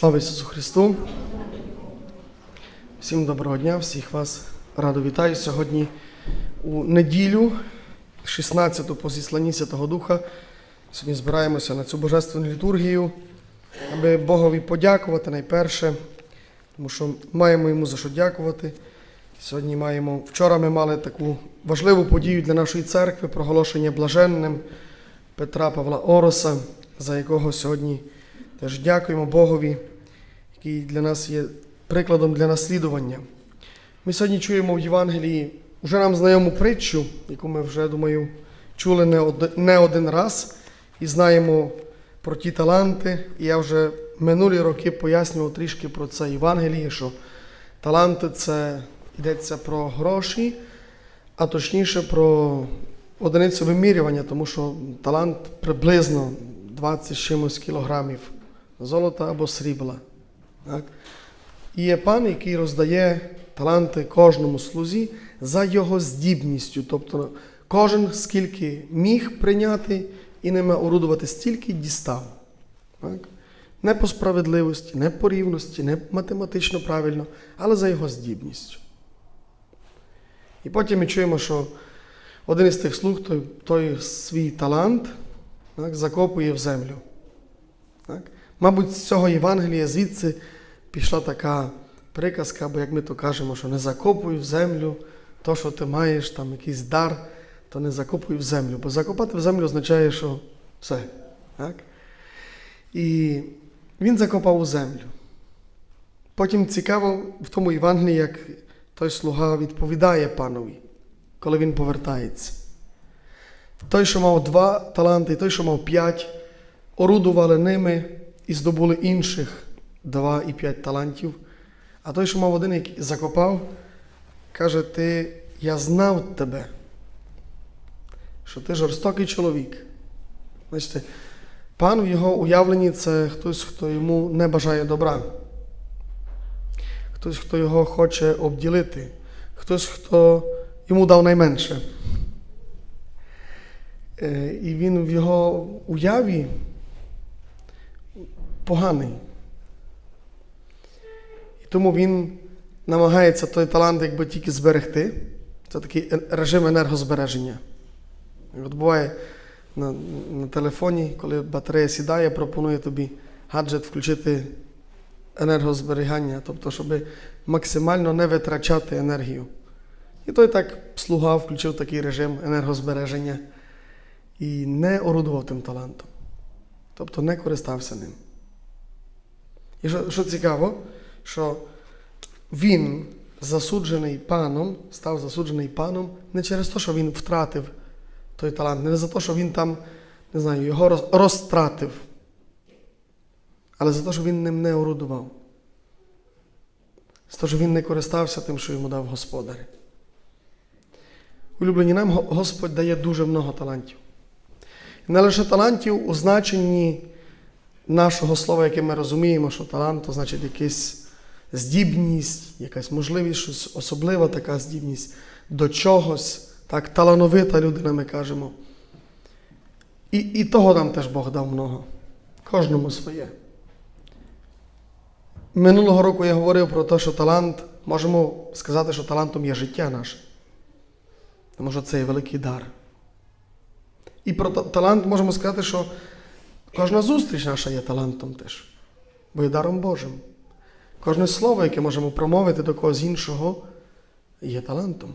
Слава Ісусу Христу! Всім доброго дня, всіх вас радо вітаю сьогодні у неділю, 16-ту по зісланні Святого Духа. Сьогодні збираємося на цю божественну літургію, аби Богові подякувати найперше, тому що маємо йому за що дякувати. Сьогодні маємо, вчора ми мали таку важливу подію для нашої церкви, проголошення блаженним Петра Павла Ороса, за якого сьогодні теж дякуємо Богові, який для нас є прикладом для наслідування. Ми сьогодні чуємо в Євангелії вже нам знайому притчу, яку ми вже, думаю, чули не од- не один раз, і знаємо про ті таланти. І я вже минулі роки пояснював трішки про це Євангеліє, що таланти це йдеться про гроші, а точніше про одиницю вимірювання, тому що талант приблизно 20 чимось кілограмів золота або срібла. Так? І є пан, який роздає таланти кожному слузі за його здібністю. Тобто кожен скільки міг прийняти і ними орудувати, стільки дістав. Так? Не по справедливості, не по рівності, не математично правильно, але за його здібністю. І потім ми чуємо, що один із тих слуг той, той свій талант так, закопує в землю. Так? Мабуть, з цього Євангелія звідси пішла така приказка, або як ми то кажемо, що не закопуй в землю то, що ти маєш, там якийсь дар, то не закопуй в землю. Бо закопати в землю означає, що все. Так? І він закопав у землю. Потім цікаво в тому Євангелії, як той слуга відповідає панові, коли він повертається. Той, що мав два таланти, і той, що мав п'ять, орудували ними і здобули інших два і п'ять талантів. А той, що мав один, який закопав, каже: ти, я знав тебе, що ти жорстокий чоловік. Бачите, пан в його уявленні це хтось, хто йому не бажає добра. Хтось, хто його хоче обділити, хтось, хто йому дав найменше. Е, І він в його уяві поганий. І тому він намагається той талант якби тільки зберегти. Це такий режим енергозбереження. От буває на, на телефоні, коли батарея сідає, пропонує тобі гаджет включити енергозберігання, тобто, щоб максимально не витрачати енергію. І той так слуга включив такий режим енергозбереження і не орудував тим талантом. Тобто не користався ним. І що, що цікаво, що він засуджений паном, став засуджений паном не через те, що він втратив той талант, не за те, що він там, не знаю, його роз- розтратив, але за те, що він ним не орудував. За те, що він не користався тим, що йому дав господар. Улюблені нам Господь дає дуже много талантів. Не лише талантів у значенні нашого слова, яке ми розуміємо, що талант то значить якась здібність, якась можливість, щось особлива така здібність до чогось, так, талановита людина, ми кажемо. І, і того нам теж Бог дав много. Кожному своє. Минулого року я говорив про те, що талант, можемо сказати, що талантом є життя наше. Тому що це є великий дар. І про талант можемо сказати, що кожна зустріч наша є талантом теж, бо є даром Божим. Кожне слово, яке можемо промовити до когось іншого, є талантом,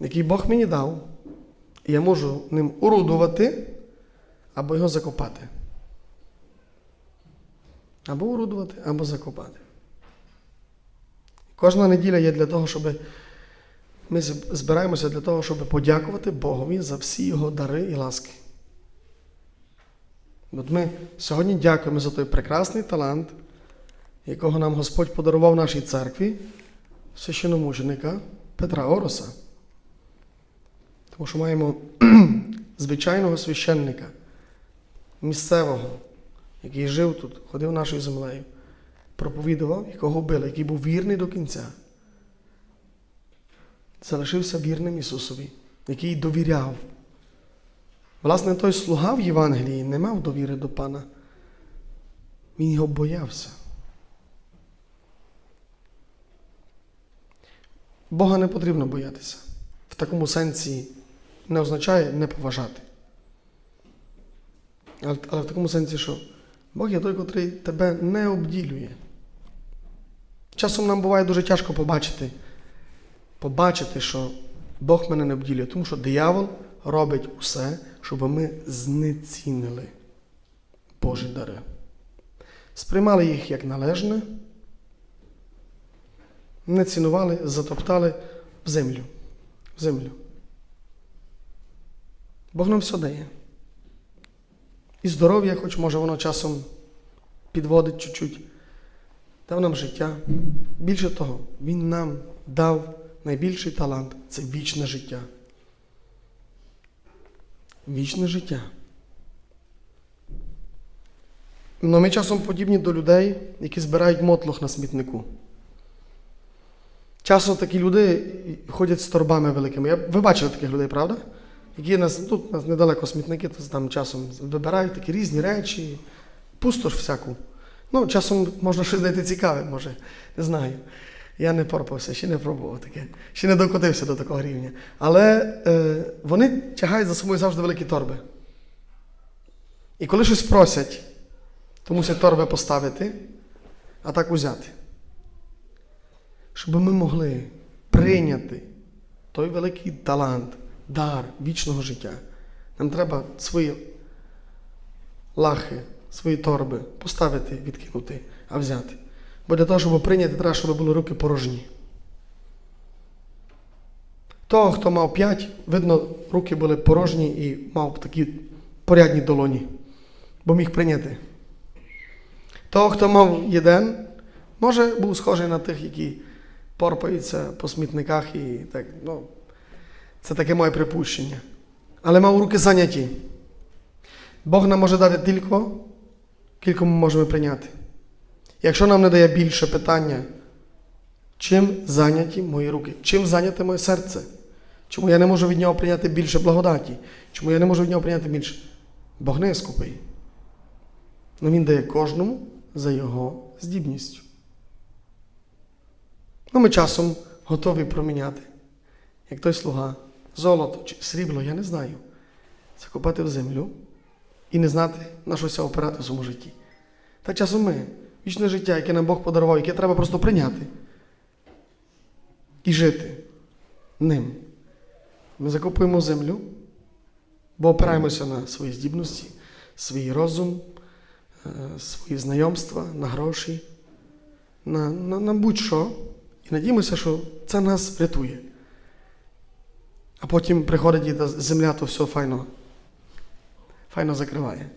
який Бог мені дав, і я можу ним орудувати або його закопати. Або орудувати, або закопати. Кожна неділя є для того, щоб ми збираємося для того, щоб подякувати Богові за всі його дари і ласки. От ми сьогодні дякуємо за той прекрасний талант, якого нам Господь подарував нашій церкві, священомученика Петра Ороса. Тому що маємо звичайного священника, місцевого, який жив тут, ходив нашою землею, проповідував, якого били, який був вірний до кінця. Залишився вірним Ісусові, який довіряв. Власне, той слуга в Євангелії не мав довіри до пана. Він його боявся. Бога не потрібно боятися. В такому сенсі не означає не поважати. Але, але в такому сенсі, що Бог є той, котрий тебе не обділює. Часом нам буває дуже тяжко побачити, побачити, що Бог мене не обділює, тому що диявол робить усе, щоб ми знецінили Божі дари. Сприймали їх як належне, не цінували, затоптали в землю. В землю. Бог нам все дає. І здоров'я, хоч може воно часом підводить чуть-чуть, дав нам життя. Більше того, Він нам дав найбільший талант це вічне життя. Вічне життя. Но ми часом подібні до людей, які збирають мотлох на смітнику. Часто такі люди ходять з торбами великими. Ви бачили таких людей, правда? Які нас тут нас недалеко смітники, то там часом вибирають такі різні речі, пустош всяку. Ну, часом можна щось знайти цікаве, може, не знаю. Я не порпався, ще не пробував таке, ще не докотився до такого рівня. Але е, вони тягають за собою завжди великі торби. І коли щось просять, то мусять торби поставити, а так узяти. Щоб ми могли прийняти той великий талант, дар вічного життя. Нам треба свої лахи, свої торби поставити, відкинути, а взяти. Бо для того, щоб прийняти, треба, щоб були руки порожні. Того, хто мав п'ять, видно, руки були порожні і мав такі порядні долоні, бо міг прийняти. Того, хто мав єден, може, був схожий на тих, які порпаються по смітниках і так, ну, це таке моє припущення. Але мав руки зайняті. Бог нам може дати тільки, кілько ми можемо прийняти. Якщо нам не дає більше питання, чим зайняті мої руки, чим зайняте моє серце? Чому я не можу від нього прийняти більше благодаті? Чому я не можу від нього прийняти більше? Бог не скупий. Но Він дає кожному за його здібністю. Ну, ми часом готові проміняти, як той слуга, золото чи срібло, я не знаю, закопати в землю і не знати, на що ся опирати в своєму житті. Та часом ми, вічне життя, яке нам Бог подарував, яке треба просто прийняти і жити ним. Ми закопуємо землю, бо опираємося на свої здібності, свій розум, е, свої знайомства, на гроші, на, на, на будь-що. І надіємося, що це нас врятує. А потім приходить і земля, то все файно, файно закриває.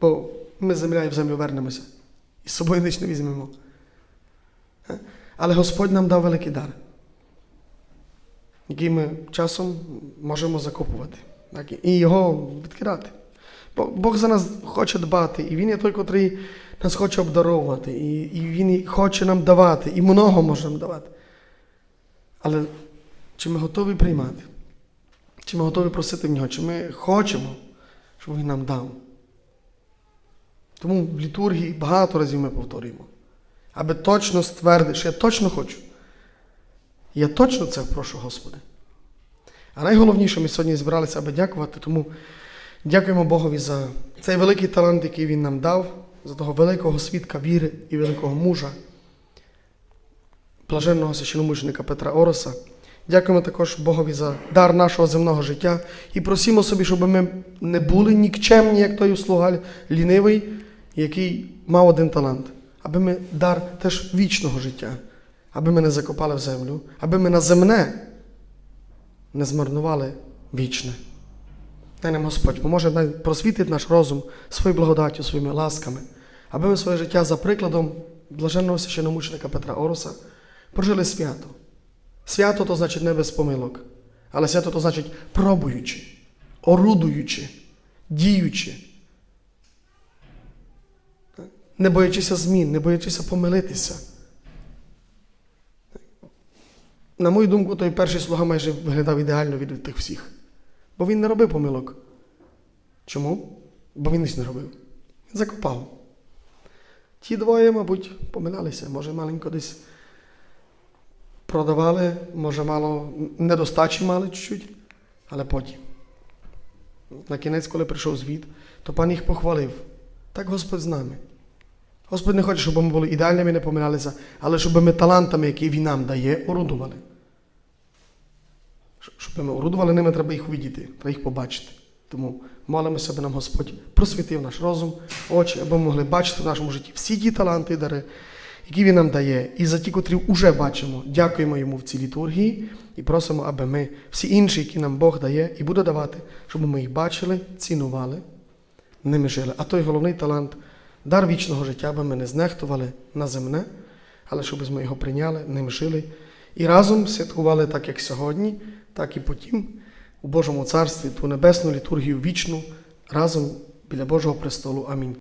Бо ми земля і в землю вернемося. І з собою ніч не візьмемо. Е? Але Господь нам дав великий дар, який ми часом можемо закопувати так? і його відкидати. Бо Бог за нас хоче дбати, і Він є той, котрий нас хоче обдаровувати, і, і Він хоче нам давати, і много може нам давати. Але чи ми готові приймати? Чи ми готові просити в нього? Чи ми хочемо, щоб Він нам дав? Тому в літургії багато разів ми повторюємо, аби точно ствердити, що я точно хочу. Я точно це прошу, Господи. А найголовніше, ми сьогодні зібралися, аби дякувати, тому дякуємо Богові за цей великий талант, який Він нам дав, за того великого свідка віри і великого мужа, блаженного священомученика Петра Ороса. Дякуємо також Богові за дар нашого земного життя і просимо собі, щоб ми не були нікчемні, як той слуга лінивий, який мав один талант, аби ми дар теж вічного життя, аби ми не закопали в землю, аби ми на земне не змарнували вічне. Дай нам Господь поможе дай просвітить наш розум своєю благодаттю, своїми ласками, аби ми своє життя за прикладом блаженного священомученика Петра Ороса прожили свято. Свято то значить не без помилок, але свято то значить пробуючи, орудуючи, діючи. Не боячися змін, не боячися помилитися. На мою думку, той перший слуга майже виглядав ідеально від тих всіх. Бо він не робив помилок. Чому? Бо він ніч не робив. Він закопав. Ті двоє, мабуть, помилялися. Може, маленько десь продавали, може, мало недостачі мали чуть-чуть, але потім. На кінець, коли прийшов звіт, то пан їх похвалив. Так Господь з нами. Господь не хоче, щоб ми були ідеальними, не помилялися, але щоб ми талантами, які Він нам дає, орудували. Щоб ми орудували ними, треба їх увидіти, треба їх побачити. Тому молимося, аби нам Господь просвітив наш розум, очі, аби ми могли бачити в нашому житті всі ті таланти і дари, які Він нам дає, і за ті, котрі вже бачимо, дякуємо йому в цій літургії і просимо, аби ми всі інші, які нам Бог дає і буде давати, щоб ми їх бачили, цінували, ними жили. А той головний талант дар вічного життя, аби ми не знехтували на земне, але щоб ми його прийняли, ним жили і разом святкували так, як сьогодні, так і потім у Божому царстві ту небесну літургію вічну разом біля Божого престолу. Амінь.